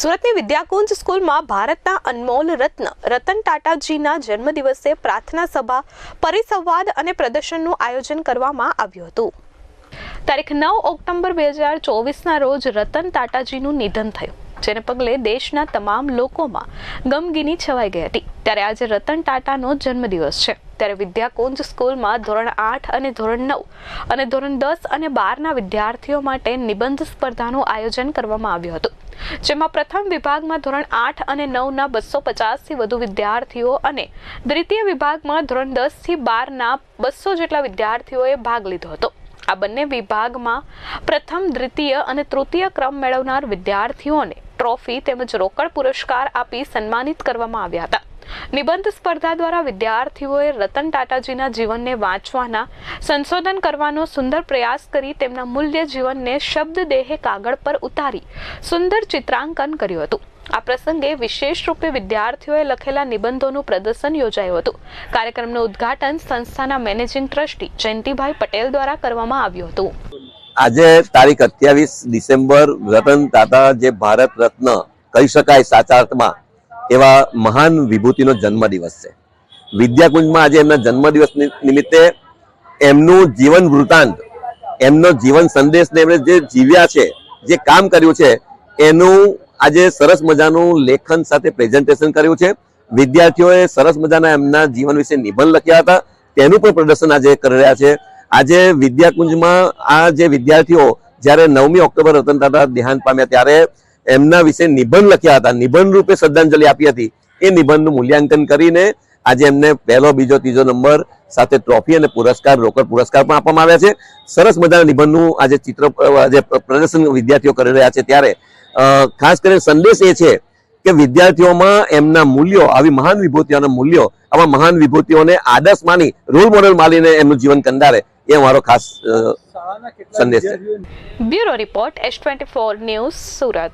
સુરતની વિદ્યાકુંજ સ્કૂલમાં ભારતના અનમોલ રત્ન રતન ટાટાજીના જન્મદિવસે પ્રાર્થના સભા, પરિસંવાદ અને પ્રદર્શનનું આયોજન કરવામાં આવ્યું હતું. તારીખ નવ ઓક્ટોબર બે હજાર ચોવીસના રોજ રતન ટાટાજીનું નિધન થયું, જેને પગલે દેશના તમામ લોકોમાં ગમગીની છવાઈ ગઈ હતી. ત્યારે આજે રતન ટાટાનો જન્મદિવસ છે. ત્યારે વિદ્યાકુંજ સ્કૂલમાં ધોરણ આઠ અને ધોરણ નવ અને ધોરણ દસ અને બારના વિદ્યાર્થીઓ માટે નિબંધ સ્પર્ધાનું આયોજન કરવામાં આવ્યું હતું. જેમાં પ્રથમ વિભાગમાં ધોરણ આઠ અને નવના બસો પચાસથી વધુ વિદ્યાર્થીઓ અને દ્વિતીય વિભાગમાં ધોરણ દસથી બારના બસો જેટલા વિદ્યાર્થીઓએ ભાગ લીધો હતો. આ બંને વિભાગમાં પ્રથમ, દ્વિતીય અને તૃતીય ક્રમ મેળવનાર વિદ્યાર્થીઓને ટ્રોફી તેમજ રોકડ પુરસ્કાર આપી સન્માનિત કરવામાં આવ્યા હતા. નિબંધ સ્પર્ધા દ્વારા વિદ્યાર્થીઓએ રતન ટાટાજીના જીવનને વાંચવાના, સંશોધન કરવાનો સુંદર પ્રયાસ કરી તેમના મૂલ્ય જીવનને શબ્દ દેહે કાગળ પર ઉતારી સુંદર ચિત્રાંકન કર્યું હતું. આ પ્રસંગે વિશેષ રૂપે વિદ્યાર્થીઓએ લખેલા નિબંધોનું પ્રદર્શન યોજાયું હતું. કાર્યક્રમનું ઉદ્ઘાટન સંસ્થાના મેનેજિંગ ટ્રસ્ટી જયંતિભાઈ પટેલ દ્વારા કરવામાં આવ્યું હતું. આજે તારીખ અઠ્યાવીસ ડિસેમ્બર રતન ટાટા જે ભારત રત્ન કહી શકાય સાચા અર્થમાં એવા મહાન વિભૂતિનો જન્મદિવસ છે. વિદ્યાકુંજમાં આજે એમના જન્મદિવસ નિમિત્તે એમનું જીવન વૃતાંત, એમનો જીવન સંદેશને એમણે જે જીવ્યા છે, જે કામ કર્યું છે, એનું આજે સરસ મજાનું લેખન સાથે પ્રેઝન્ટેશન કર્યું છે. વિદ્યાર્થીઓએ સરસ મજાના એમના જીવન વિશે નિબંધ લખ્યા હતા. તેનું પણ પ્રદર્શન આજે કરી રહ્યા છે. આજે વિદ્યાકુંજમાં આ જે વિદ્યાર્થીઓ જ્યારે નવમી ઓક્ટોબર રતન દાદા દેહાંત પામ્યા ત્યારે એમના વિશે નિબંધ લખ્યા હતા. નિબંધ રૂપે શ્રદ્ધાંજલિ આપી હતી. એ નિબંધનું મૂલ્યાંકન કરીને આજે એમને પહેલો બીજો ત્રીજો નંબર સાથે ટ્રોફી અને પુરસ્કાર રોકડ પુરસ્કાર પણ આપવામાં આવ્યા છે. સરસ મજાના નિબંધનું આજે ચિત્ર આજે પ્રદર્શન વિદ્યાર્થીઓ કરી રહ્યા છે ત્યારે. ખાસ કરીને સંદેશ એ છે કે વિદ્યાર્થીઓમાં એમના મૂલ્યો આવી મહાન વિભૂતિઓના મૂલ્યો આવા મહાન વિભૂતિઓને આદર્શ માની રોલ મોડેલ માનીને એમનું જીવન કંડારે એ મારો ખાસ સંદેશ છે. Bureau report S twenty four news Surat.